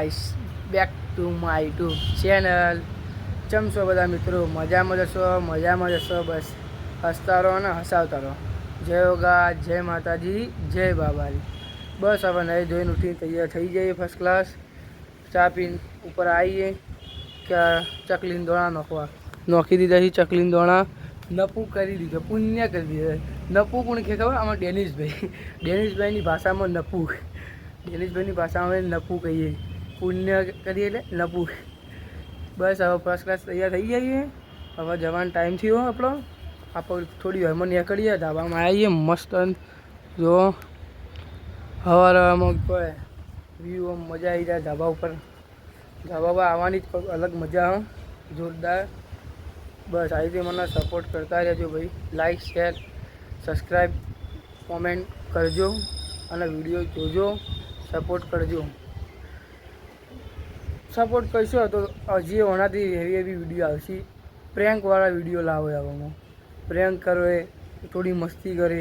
Guys back to my YouTube channel ચમશો બધા મિત્રો? મજામાં જશો મજામાં જશો બસ હસતા રહો અને હસાવતા રહો. જય યોગા, જય માતાજી, જય બાબાજી. બસ હવે નહીં ધોઈને ઉઠીને તૈયાર થઈ જઈએ ફર્સ્ટ ક્લાસ ચા પીને ઉપર આવીએ. કે ચકલીન દોણા નોખવા. નોખી દીધા છે ચકલીન દોણા. નપુ કરી દીધો. પુણ્ય કરી દીધો. નપુ કોણ કે ખબર? આમાં ડેનિશભાઈ. ડેનિશભાઈની ભાષામાં નપુ. ડેનિશભાઈની ભાષામાં નપુ કહીએ. પુણ્ય કરીએ એટલે નપુ બસ હવે ફર્સ્ટ ક્લાસ તૈયાર થઈ જઈએ હવે જવાનો ટાઈમ થયો આપણો. આપણે થોડી વારમાં નીકળીએ, ધાબામાં આવીએ, મસ્ત જો હવારમાં કોઈ વ્યૂ મજા આવી જાય ધાબા ઉપર. ધાબા પર આવવાની જ અલગ મજા હો. જોરદાર. બસ આવી રીતે મને સપોર્ટ કરતા રહેજો ભાઈ. લાઈક શેર સબસ્ક્રાઈબ કોમેન્ટ કરજો અને વીડિયો જોજો. સપોર્ટ કરજો. સપોર્ટ કરશો તો હજી ઓનાથી એવી એવી વીડિયો આવશે. પ્રેન્કવાળા વીડિયો લાવો આવામાં. પ્રેન્ક કરો થોડી મસ્તી કરે.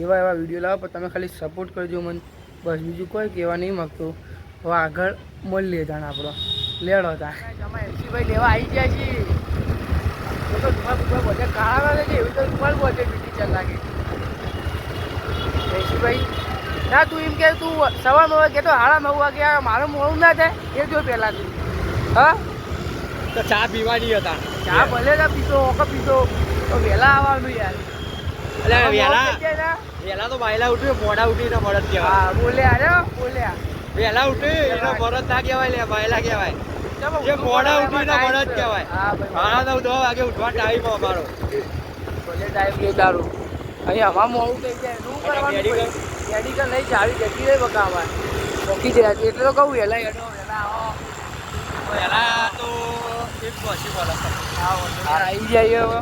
એવા એવા વીડિયો લાવો, પણ તમે ખાલી સપોર્ટ કરજો મને. બસ બીજું કોઈ કહેવા નહીં માગતો. હવે આગળ મળીએ જાણ આપણો. લેડો હતા અમે લેવા આવી ગયા છીએ. કાળા લાગે છે, એવી તો તમારું બધે બીજી ચાલ લાગે. જયશીભાઈ ના તું એમ કે તું સવાર નવ વાગે તો હાડા નવ વાગે આવે મારું મોડું ના થાય એ જો પહેલાં તું હા? તો ચા પીવાની હતા. ચા ભલે ના પીતો ઓકે પીતો તો વહેલા આવવાનું યાર. એટલે વહેલા વહેલા તો બાયલા ઉઠ્યું મોડા ઉઠીને મળદ ને. કહેવાય. હા બોલ્યા અરે બોલ્યા. વહેલા ઉઠી એનો મળદ ના કહેવાય લે બાયલા કહેવાય. જે મોડા ઉઠીને મળદ કહેવાય. હા ભાઈ સાડા નવ દસ વાગે ઉઠવા ટાઈમ અમારો. ભલે ટાઈમ લે તારું. અહીંયા હવા મોડું થઈ જાય શું કરવાનું મેડિકલ? નહીં ચાવી જતી રહી બકાવા ચોકી જાય એટલે તો કહું વહેલા હેડો વહેલા આવો. વહેલા તો ઇમ્પોસિબલ હા આવી જઈએ હવે.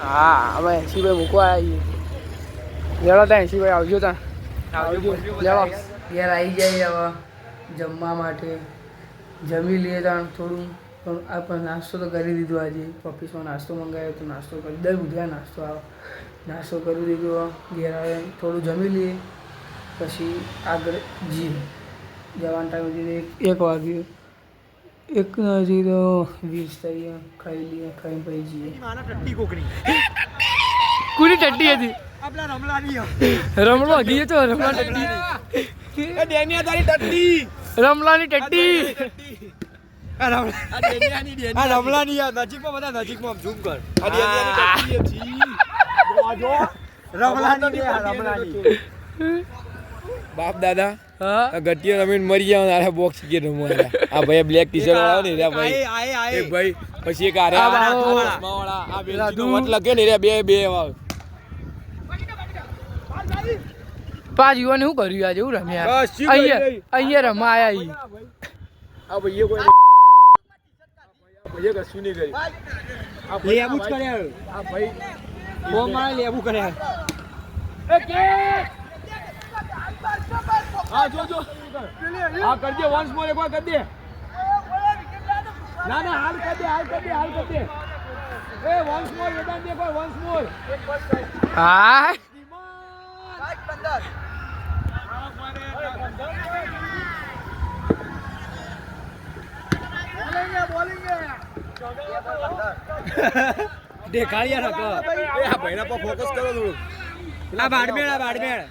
હા હવે એસીભાઈ મૂકવા આવીએ લેડો ત્યાં એસીભાઈ આવજો ત્યાં આવજો ઘેર આવી જાય હવે જમવા માટે. જમી લઈએ ત્યાં થોડું. પણ આપણે નાસ્તો તો કરી દીધો આજે. ઓફિસમાં નાસ્તો મંગાવ્યો તો નાસ્તો કરી દર બુધવાર નાસ્તો આવે નાસ્તો કરી દીધો. ઘેર આવે થોડું જમી લઈએ. પછી આગળ જઈએ જવાનો ટાઈમ હજી એક એક વાગ્યું. એક હજી તો વીસ થઈએ ખાઈ લઈએ ખાઈ પછી જઈએ કોની ટટ્ટી હતી? રમણો ગઈ તો તારી ટટ્ટી. રમલાની ટટ્ટી. આ રમલાની યાર નજીકમાં બધા નજીકમાં ઝૂમ કર. આ ડેનિયાની ટટ્ટી છે રમલાની રમલાની બાપ દાદા હા? આ રમીને મરી ગયા આરે બોક્સ કે રમવા આ ભાઈ બ્લેક ટી-શર્ટ વાળો ને રે ભાઈ. એક ભાઈ પછી એક આરે આ પેલા. વટ લગે ને રે બે બે વાવ. પાંચ યુવાને શું કર્યું આજે? એવું રમ્યા? અહીંયા? અહીંયા રમાયા આ ભાઈએ કોઈ કશું નહીં કર્યું. આ ભાઈ લેબુ જ કર્યા આ ભાઈ ફોર્મ મારે લેબુ કરે. હા જો જો. હા કરી દે વન્સ મોર એકવાર કરી દે ના ના હાલ કરી દે હાલ કરી દે હાલ કરી દે એ વન્સ મોર વેદાંત દે કોઈ વન્સ મોર હા. દેખાડ્યા ના એ આ ભાઈના પર ફોકસ કરો થોડું. આ બાડમેળ આ બાડમેળ.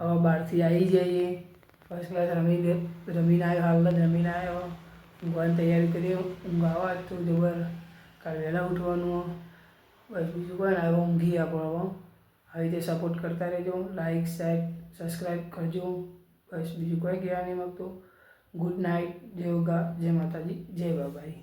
હવે બહારથી આવી જઈએ. ફર્સ્ટ ક્લાસ રમી દે રમીને આવ્યો હાલ જ રમીને આવ્યો. ઊંઘવાની તૈયારી કરી ઊંઘ આવવા તો જબર. કાલે વહેલા ઉઠવાનું બસ બીજું કોઈ આવ્યો ઊંઘી આપણો હવે આવી રીતે સપોર્ટ કરતા રહેજો. લાઈક શેર સબસ્ક્રાઈબ કરજો. બસ બીજું કોઈ કહેવા નહીં માગતો ગુડ નાઇટ જય યોગા જય માતાજી જય બાબાઈ